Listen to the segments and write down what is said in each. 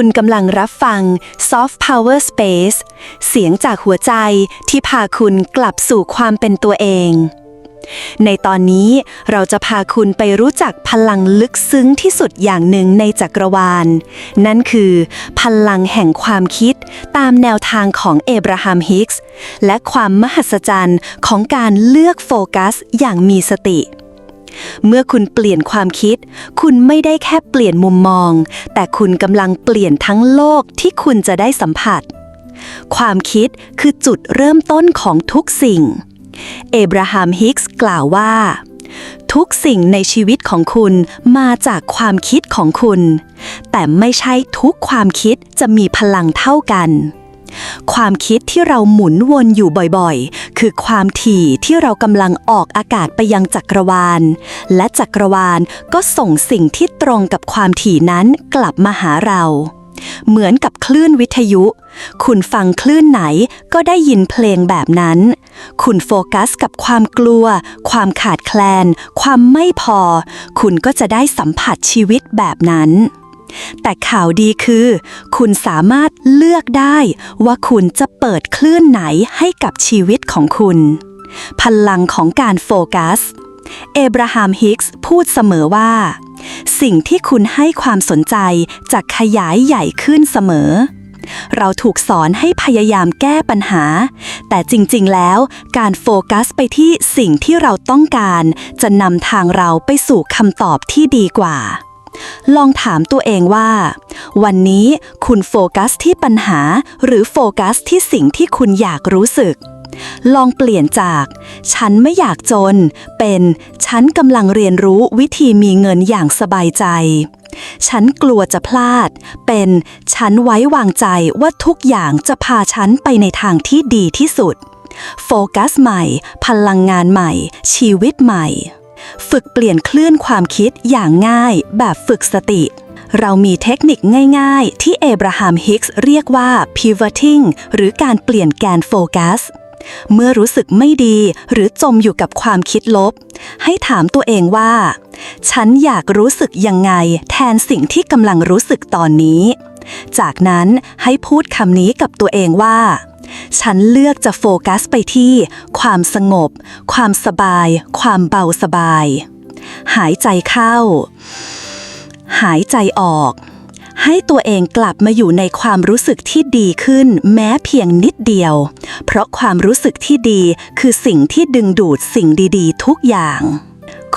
คุณกำลังรับฟัง Soft Power Space เสียงจากหัวใจที่พาคุณกลับสู่ความเป็นตัวเอง ในตอนนี้เราจะพาคุณไปรู้จักพลังลึกซึ้งที่สุดอย่างหนึ่งในจักรวาล นั่นคือ พลังแห่งความคิดตามแนวทางของเอบราฮัมฮิกส์และความมหัศจรรย์ของการเลือกโฟกัสอย่างมีสติ เมื่อคุณเปลี่ยนความคิด คุณไม่ได้แค่เปลี่ยนมุมมอง แต่คุณกำลังเปลี่ยนทั้งโลกที่คุณจะได้สัมผัส ความคิดคือจุดเริ่มต้นของทุกสิ่ง เอบราฮัมฮิกส์กล่าวว่า ทุกสิ่งในชีวิตของคุณมาจากความคิดของคุณ แต่ไม่ใช่ทุกความคิดจะมีพลังเท่ากัน ความคิดที่เราหมุนวนอยู่บ่อยๆ คือความถี่ที่เรากำลังออกอากาศไปยังจักรวาล และจักรวาลก็ส่งสิ่งที่ตรงกับความถี่นั้นกลับมาหาเรา เหมือนกับคลื่นวิทยุ คุณฟังคลื่นไหนก็ได้ยินเพลงแบบนั้น คุณโฟกัสกับความกลัว ความขาดแคลน ความไม่พอ คุณก็จะได้สัมผัสชีวิตแบบนั้น แต่ข่าวดีคือ คุณสามารถเลือกได้ว่าคุณจะเปิดคลื่นไหนให้กับชีวิตของคุณ พลังของการโฟกัส เอบราฮัมฮิกส์พูดเสมอว่า สิ่งที่คุณให้ความสนใจจะขยายใหญ่ขึ้นเสมอเราถูกสอนให้พยายามแก้ปัญหา แต่จริงๆ แล้วการโฟกัสไปที่สิ่งที่เราต้องการ จะนำทางเราไปสู่คำตอบที่ดีกว่า ลองถามตัวเองว่า วันนี้คุณโฟกัสที่ปัญหาหรือโฟกัสที่สิ่งที่คุณอยากรู้สึก ลองเปลี่ยนจาก ฉันไม่อยากจน เป็น ฉันกำลังเรียนรู้วิธีมีเงินอย่างสบายใจ ฉันกลัวจะพลาด เป็น ฉันไว้วางใจว่าทุกอย่างจะพาฉันไปในทางที่ดีที่สุด โฟกัสใหม่ พลังงานใหม่ ชีวิตใหม่ ฝึกเปลี่ยนคลื่นความคิดอย่างง่ายแบบฝึกสติ เรามีเทคนิคง่าย ๆ ที่เอบราฮัมฮิกส์เรียกว่า pivoting หรือการเปลี่ยนแกนโฟกัสเมื่อรู้สึกไม่ดีหรือจมอยู่กับความคิดลบ ให้ถามตัวเองว่า ฉันอยากรู้สึกยังไง แทนสิ่งที่กำลังรู้สึกตอนนี้ จากนั้นให้พูดคำนี้กับตัวเองว่า ฉันเลือกจะโฟกัสไปที่ ความสงบ ความสบาย ความเบาสบาย หายใจเข้า หายใจออก ให้ตัวเองกลับมาอยู่ในความรู้สึกที่ดีขึ้นแม้เพียงนิดเดียว เพราะความรู้สึกที่ดีคือสิ่งที่ดึงดูดสิ่งดี ๆ ทุกอย่าง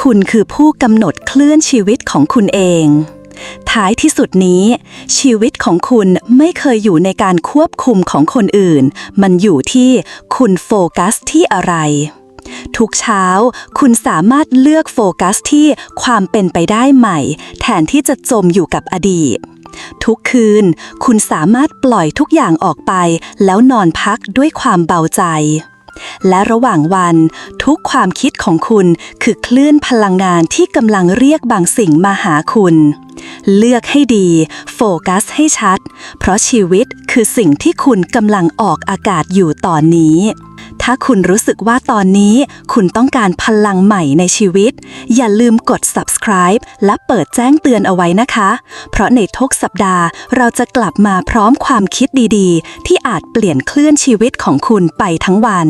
คุณคือผู้กำหนดเคลื่อนชีวิตของคุณเอง ท้ายที่สุดนี้ ชีวิตของคุณไม่เคยอยู่ในการควบคุมของคนอื่น มันอยู่ที่คุณโฟกัสที่อะไร ทุกเช้า คุณสามารถเลือกโฟกัสที่ความเป็นไปได้ใหม่ แทนที่จะจมอยู่กับอดีต ทุกคืน คุณสามารถปล่อยทุกอย่างออกไป แล้วนอนพักด้วยความเบาใจ และระหว่างวันทุกความคิดของคุณคือคลื่นพลังงานที่กำลังเรียกบางสิ่งมาหาคุณ เลือกให้ดี โฟกัสให้ชัด เพราะชีวิตคือสิ่งที่คุณกำลังออกอากาศอยู่ตอนนี้ ถ้าคุณรู้สึกว่าตอนนี้คุณต้องการพลังใหม่ในชีวิต อย่าลืมกด subscribe และเปิดแจ้งเตือนเอาไว้นะคะ เพราะในทุกสัปดาห์เราจะกลับมาพร้อมความคิดดีๆ ที่อาจเปลี่ยนเคลื่อนชีวิตของคุณไปทั้งวัน